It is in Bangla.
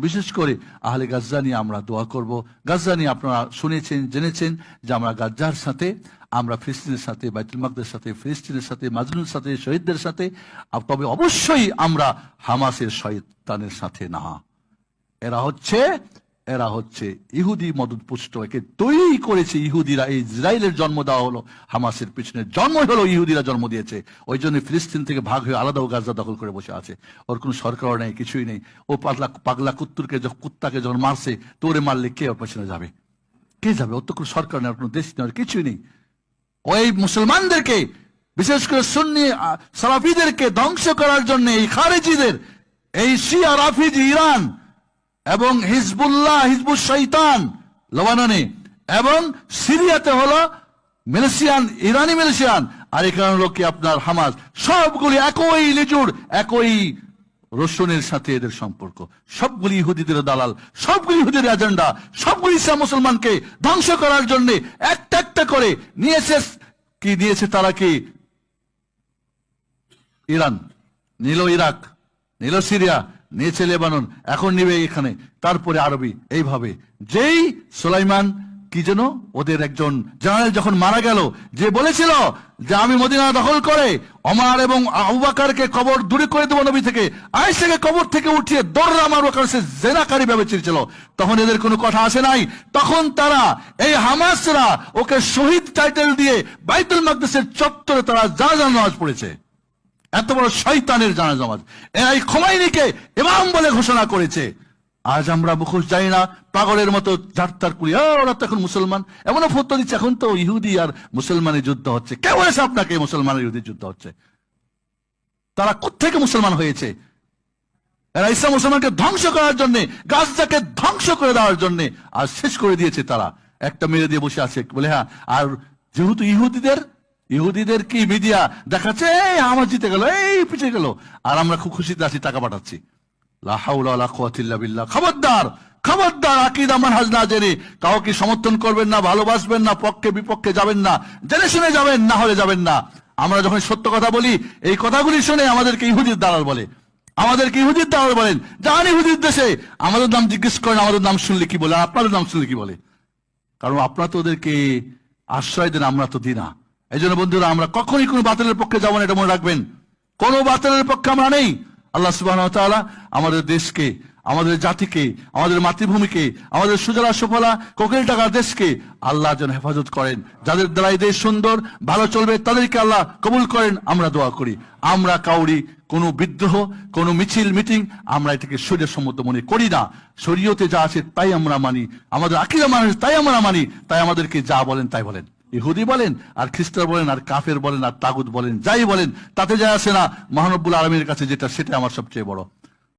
বিশেষ করে আহলে গাজ্জা নিয়ে আমরা দোয়া করব। গাজ্জা নিয়ে আপনারা শুনেছেন, জেনেছেন যে আমরা গাজ্জার সাথে, আমরা ফিলিস্তিনের সাথে, বাইতুল মাকদের সাথে, ফিলিস্তিনের সাথে, মাজনুর সাথে, শহীদদের সাথে তবে অবশ্যই আমরা হামাসের শয়তানের সাথে না। এরা হচ্ছে এরা হচ্ছে ইহুদি মদত পুষ্ট একে তৈরি করেছে ইহুদিরা। ইসরায়েলের জন্ম দেওয়া হলো হামাসের পিছনে জন্ম হলো ইহুদিরা জন্ম দিয়েছে। ওই জন্য ফিলিস্তিন থেকে ভাগ হয়ে আলাদা গাজা দখল করে বসে আছে। ওর কোনো সরকারও নেই কিছুই নেই। ও পাগলা পাগলা কুত্তুরকে যখন কুত্তাকে যখন মারছে তোরে মারলে কে ওর পেছনে যাবে? কে যাবে? ওর তো কোনো সরকার নেই কোনো দেশ নেই কিছুই নেই। ওই মুসলমানদেরকে বিশেষ করে সুন্নি আহ, সালাফিদেরকে ধ্বংস করার জন্য এই খারেজিদের এই শিয়া রাফিজ ইরান এবং হিজবুল্লাহ, হিজবুল শৈতান, লবাননে। এবং সিরিয়াতে হলো মিলিশিয়ান ইরানি মিলিশিয়ান আর এখানে হলো কি আপনার হামাস। সবগুলি একই লিজুর একই রসুনের সাথে এদের সম্পর্ক। সবগুলি ইহুদিদের দালাল, সবগুলি ইহুদির এজেন্ডা সবগুলি ইসলাম মুসলমানকে ধ্বংস করার জন্য একটা একটা করে নিয়েছে কি, নিয়েছে তারা কি? ইরান। নিল ইরাক, নিল সিরিয়া নিয়েছে লেবানন এখন নিবে এখানে। তারপরে আরবি, এইভাবে। যেই সোলাইমান, কি যেন ওদের একজন জেনারেল যখন মারা গেল, যে বলেছিল যে আমি মদিনা দখল করে অমার এবং আবুবাকারকে কবর দূরে করে দেবো নবী থেকে। আয়েশাকে কবর থেকে উঠিয়ে দৌড় আমার ওখানে সে জেনাকারী ভাবে চিরছিল তখন এদের কোনো কথা আসে নাই। তখন তারা, এই হামাসরা ওকে শহীদ টাইটেল দিয়ে বাইতুল মাকদেসের চত্বরে তারা যা যা নামাজ পড়েছে। এত বড় শয়তানের জানা জামাজ এই খোমাইনিকে ইমাম বলে ঘোষণা করেছে। আজ আমরা মুখোশ যাই না পাগলের মতো ঝাড়তার করি "আ, ওরা তো এখন মুসলমান। এমনও ফতো দিচ্ছে এখন তো ইহুদি আর মুসলমানের যুদ্ধ হচ্ছে। কে বলেছে আপনাকে মুসলমানের ইহুদি যুদ্ধ হচ্ছে? তারা কোথেকে মুসলমান হয়েছে? এরা ইসলাম মুসলমানকে ধ্বংস করার জন্য গাছটাকে ধ্বংস করে দেওয়ার জন্য আর শেষ করে দিয়েছে তারা। একটা মেরে দিয়ে বসে আছে বলে হ্যাঁ আর যেহেতু ইহুদিদের ইহুদিদের কি মিডিয়া দেখাচ্ছে? এই, আমার জিতে গেল, এই, পিছিয়ে গেল। আর আমরা খুব খুশিতে আছি টাকা পাঠাচ্ছি। খবরদার খবরদার, আকিদা মানহাজ না জেনে কাউকে সমর্থন করবেন না, ভালোবাসবেন না, পক্ষে বিপক্ষে যাবেন না, জেনে শুনে যাবেন, না হলে যাবেন না। আমরা যখন সত্য কথা বলি, এই কথাগুলি শুনে আমাদেরকে ইহুদির দালাল বলে। আমাদেরকে ইহুদির দালাল বলেন, জান ইহুদির দেশে। আমাদের নাম জিজ্ঞেস করেন, আমাদের নাম শুনলে কি বলে? আপনাদের নাম শুনলে কি বলে? কারণ আপনারা তো ওদেরকে আশ্রয় দেন, আমরা তো দিই না এই জন্য বন্ধুরা, আমরা কখনই কোনো বাতিলের পক্ষে যাব না, এটা মনে রাখবেন। কোনো বাতিলের পক্ষে আমরা নেই। আল্লাহ সুবাহ আমাদের দেশকে, আমাদের জাতিকে, আমাদের মাতৃভূমিকে, আমাদের সুজলা সুফলা কোকিল টাকার দেশকে আল্লাহ যেন হেফাজত করেন। যাদের দ্বারা এই দেশ সুন্দর, ভালো চলবে, তাদেরকে আল্লাহ কবুল করেন, আমরা দোয়া করি। আমরা কাউরি, কোনো বিদ্রোহ, কোনো মিছিল, মিটিং আমরা এটাকে শরীরের সম্মত মনে করি না। শরীয়তে যা আছে তাই আমরা মানি, আমাদের আকিরা মানুষ তাই আমরা মানি, তাই আমাদেরকে যা বলেন তাই বলেন। ইহুদি বলেন, আর খ্রিস্টান বলেন, আর কাফের বলেন, আর তাগুদ বলেন, যাই বলেন, তাতে যা আসে না। মহানব্বুল আলমীর কাছে যেটা সেটা আমার সবচেয়ে বড়।